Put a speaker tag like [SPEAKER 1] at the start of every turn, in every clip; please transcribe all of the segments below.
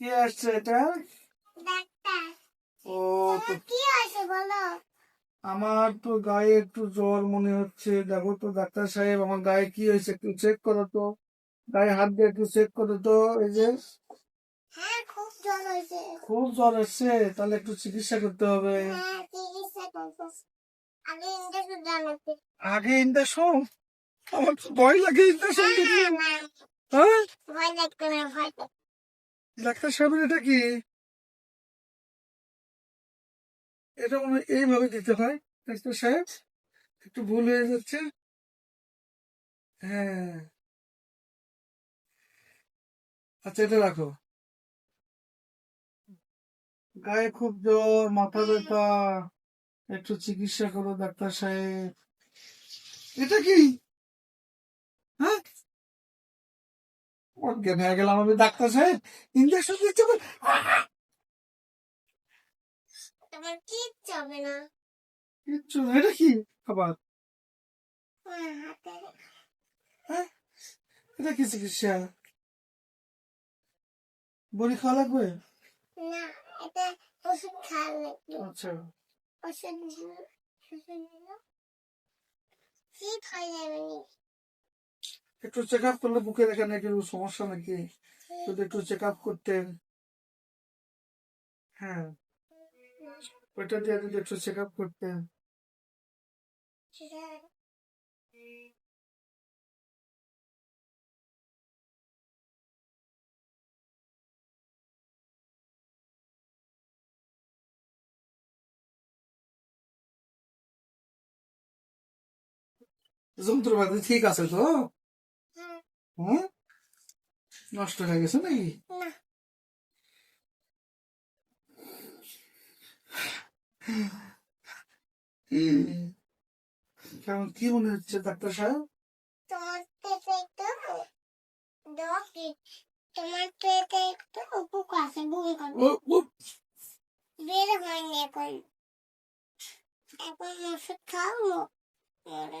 [SPEAKER 1] কি আসছে এটা ও
[SPEAKER 2] কি হয়েছে বলো?
[SPEAKER 1] আমার তো গায়ে একটু জ্বর মনে হচ্ছে। দেখো তো ডাক্তার সাহেব আমার গায়ে কি হয়েছে একটু চেক করো তো। গায়ে হাত দিয়ে একটু চেক করো তো এই যে।
[SPEAKER 2] হ্যাঁ খুব জ্বর
[SPEAKER 1] আসছে তাহলে একটু চিকিৎসা করতে হবে।
[SPEAKER 2] হ্যাঁ আগে
[SPEAKER 1] ইন্ডাকশন আমার তো ভয় লাগে ইন্ডাকশন দিতে
[SPEAKER 2] না
[SPEAKER 1] হ্যাঁ
[SPEAKER 2] ভয় লাগবে না ভয় লাগবে
[SPEAKER 1] ডাক্তার সাহেবের এটা কি? এটা মনে এইভাবে দিতে হয়, ডাক্তার সাহেব? একটু ভুল হয়ে যাচ্ছে। হ্যাঁ। আচ্ছা এটা রাখো। গায়ে খুব জ্বর, মাথা ব্যথা, একটু চিকিৎসা করো, ডাক্তার সাহেব। এটা কি? হ্যাঁ? অজ্ঞান হয়ে গেলাম আমি ডাক্তার সাহেব। ইঞ্জেকশন দিচ্ছে বলে-
[SPEAKER 2] তোমার কিচ্ছু হবে না।
[SPEAKER 1] কিচ্ছু এটা কি আবার
[SPEAKER 2] হ্যাঁ?
[SPEAKER 1] এটা কি চিকিৎসা? বড়ি খাওয়া লাগবে?
[SPEAKER 2] না এটা ওষুধ খাওয়া লাগবে।
[SPEAKER 1] আচ্ছা।
[SPEAKER 2] ওষুধ ওষুধ ঠিক হয়ে যাবে। নি
[SPEAKER 1] একটু চেক আপ করলে বুকের এখানে একটু সমস্যা নাকি? যদি একটু চেক আপ করতেন। হ্যাঁ। ওইটা দিয়ে যদি একটু চেক আপ করতেন। যন্ত্রপাতি ঠিক আছে তো?
[SPEAKER 2] হ্যাঁ
[SPEAKER 1] নষ্ট হয়ে গেছে নাকি? কেমন কি মনে হচ্ছে ডাক্তার সাহেব?
[SPEAKER 2] তোমার পেটে একটু তোমার পেটে একটু বুক আছে বুকে বের হয়নি এখন। এখন ওষুধ খাও মরে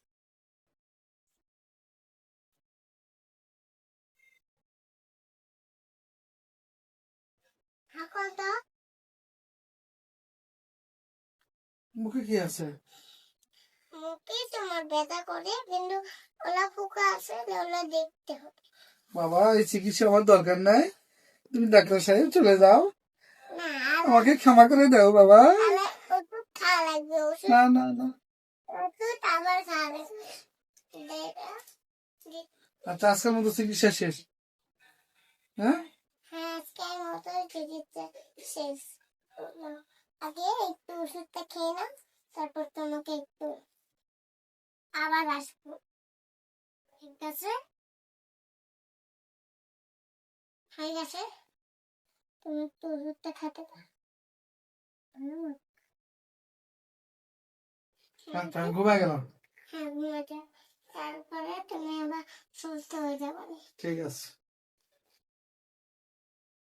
[SPEAKER 1] মুখে কি আছে?
[SPEAKER 2] মুখে তোমার ব্যথা করে কিন্তু ওলা পোকা আছে ওলা দেখতে হবে।
[SPEAKER 1] বাবা এই চিকিৎসা আমার দরকার নাই। তুমি ডাক্তার সাহেব চলে যাও। আমাকে ক্ষমা করে দাও বাবা। না না না। আচ্ছা আজকের মতো চিকিৎসা শেষ। হ্যাঁ?
[SPEAKER 2] হ্যাঁ চিকিৎসা শেষ আগে একটু ওষুধটা খেয়ে নাও তারপর তোমাকে একটু আবার আসব। ঠিক আছে? হয়ে গেছে? তুমি একটু ওষুধটা খেতে পারো হুম।
[SPEAKER 1] আচ্ছা আমি
[SPEAKER 2] হ্যাঁ তারপরে তুমি আবার সুস্থ হয়ে যাবে।
[SPEAKER 1] ঠিক আছে।